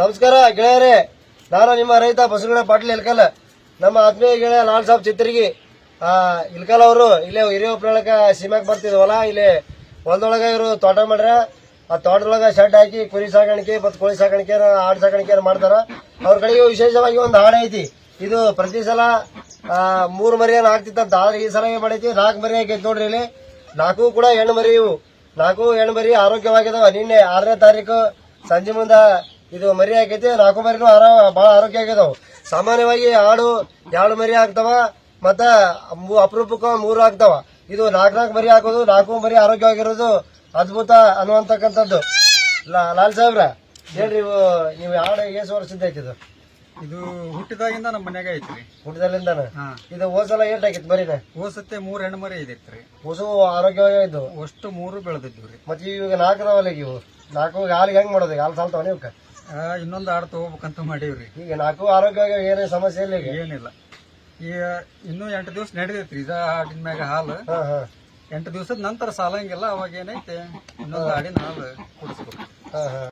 ನಮಸ್ಕಾರ ಗೆಳೆಯರೇ, ನಾನು ನಿಮ್ಮ ರೈತ ಬಸವಗಣ ಪಾಟೀಲ್ ಇಲ್ಕಲ್ ನಮ್ಮ ಆತ್ಮೀಯ ಗೆಳೆಯ ಲಾಲ್ ಸಾಬ್ ಚಿತ್ರಗಿ ಇಲ್ಕಲ್ ಅವರು ಇಲ್ಲೇ ಹಿರಿಯ ಪ್ರಳಕ ಸೀಮ್ಯಾಕ್ ಬರ್ತಿದ್ವಲ್ಲ, ಇಲ್ಲಿ ಹೊಲದೊಳಗ ಇವರು ತೋಟ ಮಾಡ್ರ. ಆ ತೋಟದೊಳಗೆ ಶೆಡ್ ಹಾಕಿ ಕುರಿ ಸಾಕಾಣಿಕೆ ಮತ್ತು ಕೋಳಿ ಸಾಕಾಣಿಕೆ ಆಡು ಸಾಕಾಣಿಕೆ ಮಾಡ್ತಾರ. ಅವ್ರ ಕಡೆಗೆ ವಿಶೇಷವಾಗಿ ಒಂದು ಹಾಡು ಐತಿ. ಇದು ಪ್ರತಿ ಸಲ ಮೂರು ಮರಿಯನ್ನು ಹಾಕ್ತಿತ್ತಂತ ಆದ್ರೆ ಈ ಸಲ ಏನು ಮಾಡೈತಿ? ನಾಲ್ಕು ಮರಿ ಹಾಕೈತಿ ನೋಡ್ರಿ ಇಲ್ಲಿ. ನಾಲ್ಕು ಕೂಡ ಹೆಣ್ಣು ಮರಿ ಇವು. ನಾಲ್ಕು ಹೆಣ್ಣು ಮರಿ ಆರೋಗ್ಯವಾಗಿದಾವ. ನಿನ್ನೆ ಆರನೇ ತಾರೀಕು ಸಂಜೆ ಮುಂದ ಇದು ಮರಿ ಆಗೈತಿ ನಾಲ್ಕು ಮರಿನೂ ಆರಾಮ ಭಾಳ ಆರೋಗ್ಯ ಆಗಿದಾವು ಸಾಮಾನ್ಯವಾಗಿ ಆಡು ಎರಡು ಮರಿ ಆಗ್ತಾವ ಮತ್ತು ಅಪರೂಪಕ್ಕ ಮೂರು ಆಗ್ತಾವ. ಇದು ನಾಲ್ಕು ನಾಲ್ಕು ಮರಿ ಹಾಕೋದು ನಾಲ್ಕು ಮರಿ ಆರೋಗ್ಯವಾಗಿರೋದು ಅದ್ಭುತ ಅನ್ನುವಂತಕ್ಕಂಥದ್ದು. ಲಾಲ್ ಸಾಹೇಬ್ರ ಹೇಳ್ರಿ ಇವು ನೀವು ಆಡು ಎಷ್ಟು ವರ್ಷದ ಐತಿದು ಇದು? ಹುಟ್ಟಿದಾಗಿಂದ ನಮ್ಮ ಮನ್ಯಾಗ ಐತ್ರಿ. ಹುಟ್ಟಿದಲ್ಲಿಂದಾನ? ಹಾ. ಇದು ಹೋಸಲ ಏಟ್ ಆಗಿತ್ತು ಮರಿನ? ಹೋಸತ್ತೆ ಮೂರ್ ಹೆಣ್ಣು ಮರಿ ಇದೈತ್ರಿ. ಹೊಸು ಆರೋಗ್ಯವಾಗಿದ್ದು? ಅಷ್ಟು ಮೂರು ರೀ. ಮತ್ತೆ ಇವಾಗ ನಾಲ್ಕು ಇವು? ನಾಲ್ಕು ಹಾಲಿಗೆ ಹೆಂಗ್ ಮಾಡೋದು ಹಾಲು ಸಾಲ್ತಾವ ನೀವು ಇನ್ನೊಂದು ಆಡ್ ತಗೋಬೇಕಂತ ಮಾಡೀವ್ರಿ. ಈಗ ನಾಲ್ಕು ಆರೋಗ್ಯ ಏನೇ ಸಮಸ್ಯೆ ಇಲ್ಲ ಈಗ. ಏನಿಲ್ಲ. ಈಗ ಇನ್ನೂ ಎಂಟು ದಿವಸ ನಡೆದೈತ್ರಿ ಇದ ಆಡಿನ ಮ್ಯಾಗ ಹಾಲು. ಎಂಟು ದಿವಸದ ನಂತರ ಸಾಲಂಗಿಲ್ಲ ಅವಾಗ ಏನೈತೆ? ಇನ್ನೊಂದು ಆಡಿನ ಹಾಲು ಕುಡಿಸ್ಬೇಕು.